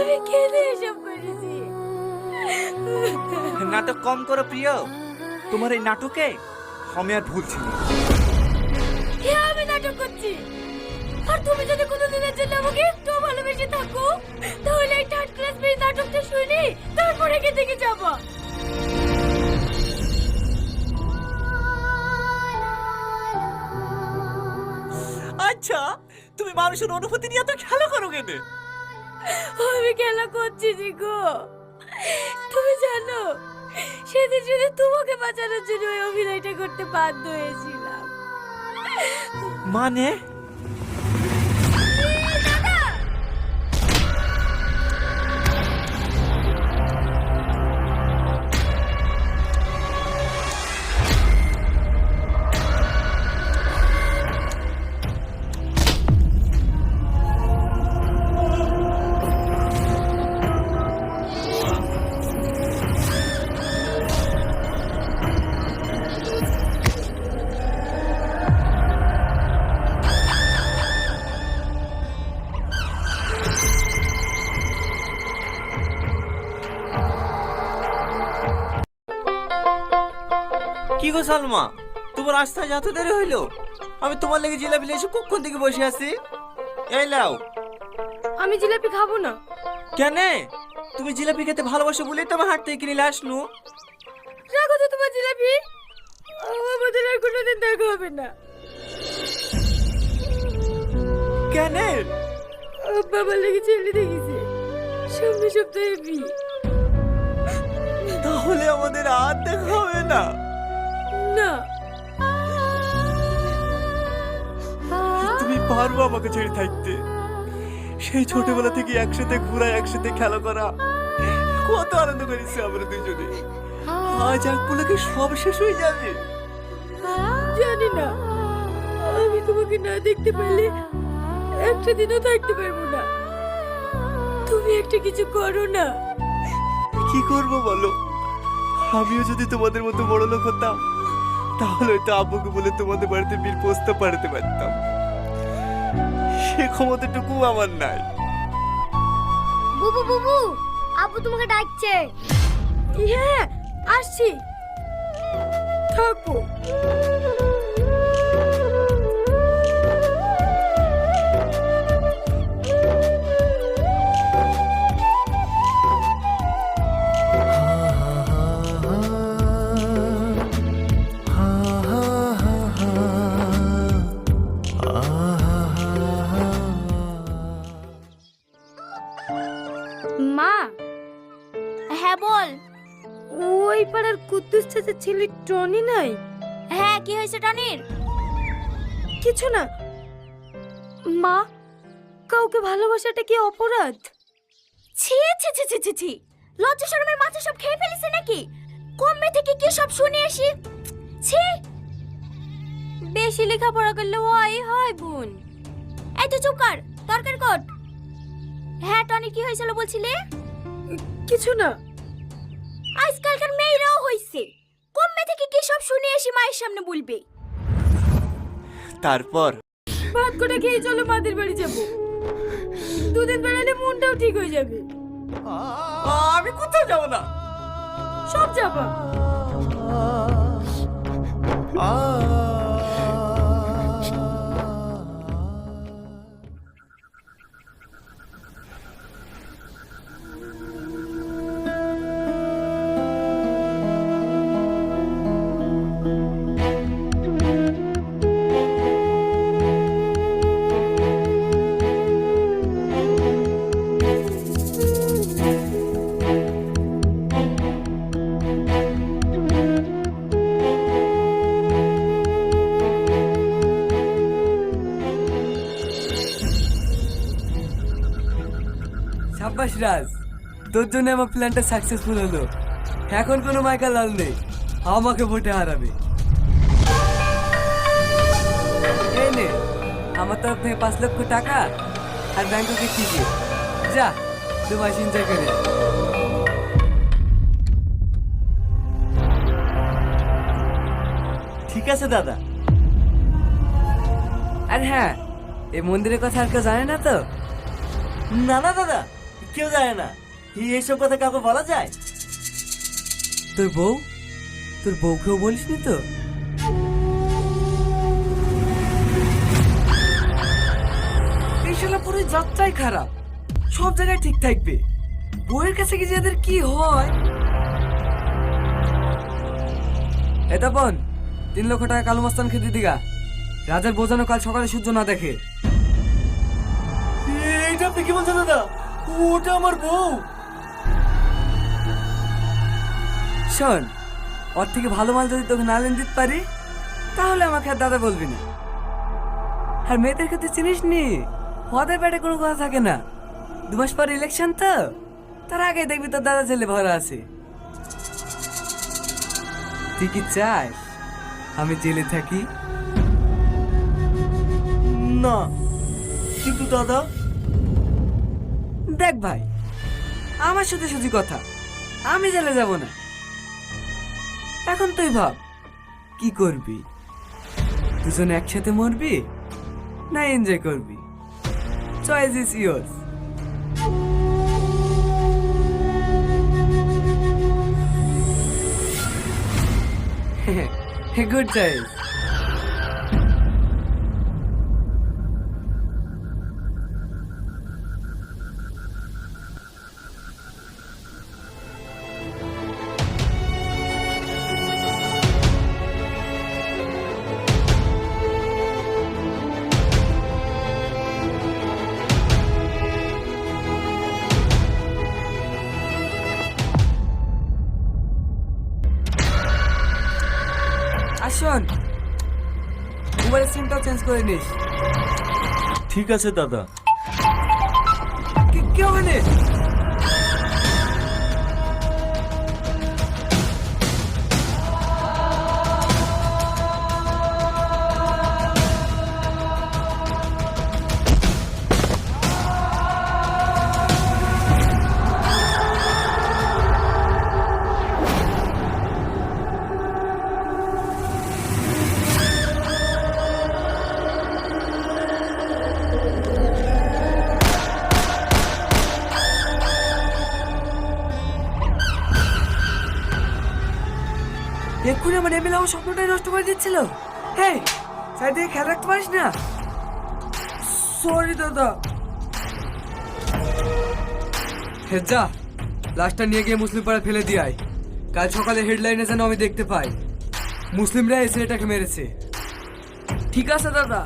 আমি কেন এসব করেছি। নাটক কম করো প্রিয়। তোমার এই নাটকে আমি আর ভুলছি না এ আমি নাটক করছি। আর তুমি যদি কোনোদিনের জন্য আমাকে একটু ভালোবেসে থাকো তাহলে এই থার্ড ক্লাস মেয়ে নাটকটা শুনি তারপরে এখান থেকে যাব। আচ্ছা তুমি মানুষের অনুভূতি নিয়ে তো খেলা করো কেন? আমি খেলা করছি জিগো। তুমি জানো, সেদিন শুধু তোমাকে বাঁচানোর জন্য ওই অভিনয়টা করতে বাধ্য হয়েছিলাম। মানে? কি গো সালমা? তোমার রাস্তায় যত দেরি হইল? আমি তোমার লেগে জিলাপি নিয়ে এসে কখন থেকে বসে আছি? এই লাও আমি জিলাপি খাব না। কেন? তুমি জিলাপি খেতে ভালোবাসো বলেই তো আমার হাট থেকে কিনে আসনু রাখো তো তোমার জিলাপি। আমাদের আর কোনোদিন দেখা হবে না। কেন? বাবার লেগে ছেলে দেখেছে। সামনে সপ্তাহে বিয়ে। তাহলে আমাদের আর দেখা হবে না। না। তুমি পারব আমাকে ছেড়ে থাকতে। সেই ছোটবেলা থেকে একসাথে ঘোরা একসাথে খেলা করা। কত আনন্দ করেছি আমরা দুজনে আজ এক পুলকে সব শেষ হয়ে যাবে। জানি না। আমি তোমাকে না দেখতে পারলে একটা দিনও থাকতে পারব না। তুমি একটা কিছু করো না। কি করব বলো? আমিও যদি তোমাদের মতো বড় লোক হতাম তাহলে হয়তো আব্বুকে বলে তোমাদের বাড়িতে বীর প্রস্তাব পাঠাতে পারতাম। সে ক্ষমতাটুকু আমার নাই। বুবু বুবু আব্বু তোমাকে ডাকছে। হ্যাঁ আসছি। থাকো হ্যাঁ বল। ওই পাড়ার কুদ্দুস চাচা ছেলে টনি নাই? হ্যাঁ কি হয়েছে টনির? কিছু না। মা কাউকে ভালোবাসাটা কি অপরাধ? ছি ছি ছি ছি ছি ছি। লজ্জা শরমের মাথা সব খেয়ে ফেলেছে নাকি? কমবে থেকে কি সব শুনে আসি? ছি। বেশি লেখাপড়া করলে ওই হয় বোন। এই তো চুপ কর তরকার কট হ্যাঁ টনি কি হয়েছিল বলছিলে? কিছু না। আজকালকার মেয়েরাও হইছে। কমবে থেকে কি সব শুনে আসি মায়ের সামনে বলবে? তারপর? ভাত করে খেয়ে চলো মাদের বাড়ি যাব। দুদিন বেড়ালে মনটাও ঠিক হয়ে যাবে। আমি কোথাও যাব না। সব যাবা। সাব্বাস রাজ তোর জন্য আমার প্ল্যানটা সাকসেসফুল হলো। এখন কোনো মাইকা লাল নেই, আমাকে ভোটে হারাবে। আমার তরফ থেকে পাঁচ লক্ষ টাকা আর ব্যাংককে টিকিট যা মাস এনজয় করে ঠিক আছে, দাদা। আর হ্যাঁ এই মন্দিরের কথা আর কেউ জানে না তো? না না, দাদা। কেউ জানে না এইসব কথা কাউকে বলা যায় তোর বউ তোর বউকেও বলিসনি তো এই শালা পুরো যাত্রাই খারাপ সব জায়গায় ঠিক থাকবে বউয়ের কাছে গিয়ে যে কি হয় এটা বোন তিন লক্ষ টাকা কালো মস্তান খেতে দিগা রাজার বোঝানো কাল সকালে সূর্য না দেখে এইটা আপনি কি বলছেন দাদা ওটা আমার বউ। শোন, ওর থেকে ভালো মাল যদি তোকে না দিতে পারি, তাহলে আমাকে আর দাদা বলবি না। আর মেয়েদের ক্ষেত্রে চিনিস নি? ওদের পেটে কোনো কথা থাকে না। দু মাস পর ইলেকশন তো, তার আগে দেখবি তোর দাদা ছেলে ভরা আছে। তুই কি চাস আমি জেলে থাকি? না, কিন্তু দাদা দেখ ভাই, আমার সাথে শুধু কথা। আমি জেলে যাব না। এখন তুই ভাব, কি করবি? দুজন একসাথে মরবি না এনজয় করবি? Choice is yours good choice আসুন। মোবাইলের সিমটাও চেঞ্জ করে নিস। ঠিক আছে দাদা। কি কি ওখানে আমার স্বপ্নটাই নষ্ট করে দিচ্ছিল। হেই সাইড থেকে খেয়াল রাখতে পারিস না? সরি দাদা। হে যা লাশটা নিয়ে গিয়ে মুসলিম পাড়া ফেলে দিয়ে আয়। কাল সকালে হেডলাইনে যেন আমি দেখতে পাই। মুসলিমরা এসে এটাকে মেরেছে। ঠিক আছে দাদা।